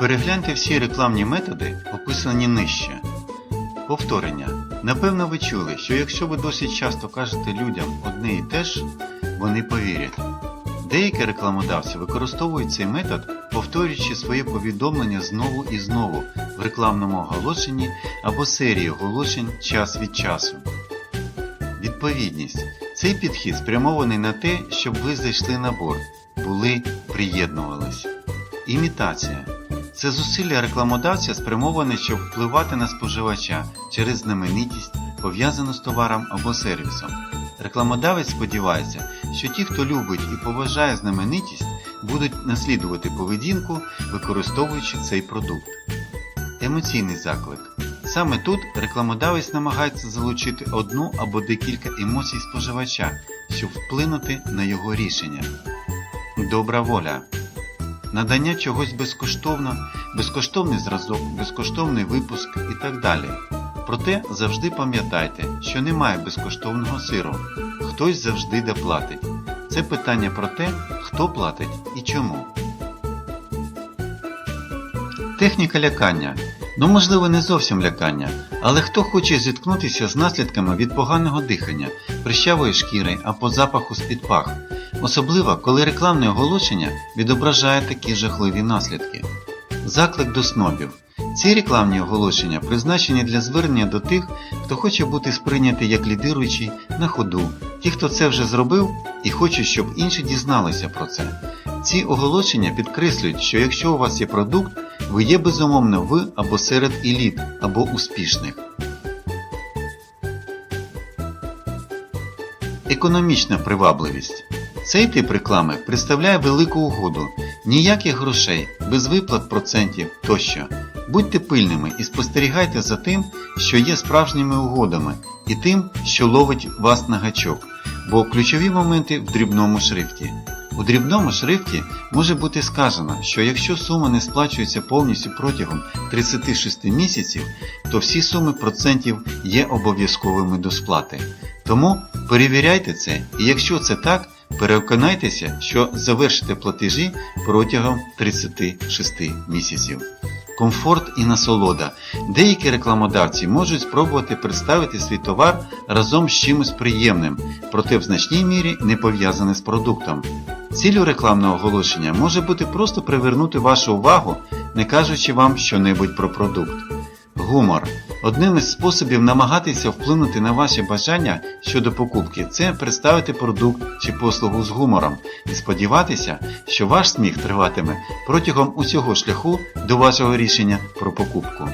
Перегляньте всі рекламні методи, описані нижче. Повторення. Напевно, ви чули, що якщо ви досить часто кажете людям одне і те ж, вони повірять. Деякі рекламодавці використовують цей метод, повторюючи своє повідомлення знову і знову в рекламному оголошенні або серії оголошень час від часу. Відповідність. Цей підхід спрямований на те, щоб ви зайшли на борт, були, приєднувались. Імітація. Це зусилля рекламодавця спрямоване, щоб впливати на споживача через знаменитість, пов'язану з товаром або сервісом. Рекламодавець сподівається, що ті, хто любить і поважає знаменитість, будуть наслідувати поведінку, використовуючи цей продукт. Емоційний заклик. Саме тут рекламодавець намагається залучити одну або декілька емоцій споживача, щоб вплинути на його рішення. Добра воля. Надання чогось безкоштовно, безкоштовний зразок, безкоштовний випуск і так далі. Проте завжди пам'ятайте, що немає безкоштовного сиру. Хтось завжди доплатить. Це питання про те, хто платить і чому. Техніка лякання. Ну, можливо, не зовсім лякання, але хто хоче зіткнутися з наслідками від поганого дихання, прищавої шкіри або запаху з-під пах, особливо коли рекламне оголошення відображає такі жахливі наслідки. Заклик до снобів. Ці рекламні оголошення призначені для звернення до тих, хто хоче бути сприйнятий як лідируючий на ходу, ті, хто це вже зробив і хочуть, щоб інші дізналися про це. Ці оголошення підкреслюють, що якщо у вас є продукт, ви є безумовно ви або серед еліт, або успішних. Економічна привабливість. Цей тип реклами представляє велику угоду, ніяких грошей, без виплат процентів тощо. Будьте пильними і спостерігайте за тим, що є справжніми угодами, і тим, що ловить вас на гачок, бо ключові моменти в дрібному шрифті. У дрібному шрифті може бути сказано, що якщо сума не сплачується повністю протягом 36 місяців, то всі суми процентів є обов'язковими до сплати. Тому перевіряйте це, і якщо це так, переконайтеся, що завершите платежі протягом 36 місяців. Комфорт і насолода. Деякі рекламодавці можуть спробувати представити свій товар разом з чимось приємним, проте в значній мірі не пов'язане з продуктом. Ціллю рекламного оголошення може бути просто привернути вашу увагу, не кажучи вам щонебудь про продукт. Гумор. Одним із способів намагатися вплинути на ваші бажання щодо покупки це представити продукт чи послугу з гумором і сподіватися, що ваш сміх триватиме протягом усього шляху до вашого рішення про покупку.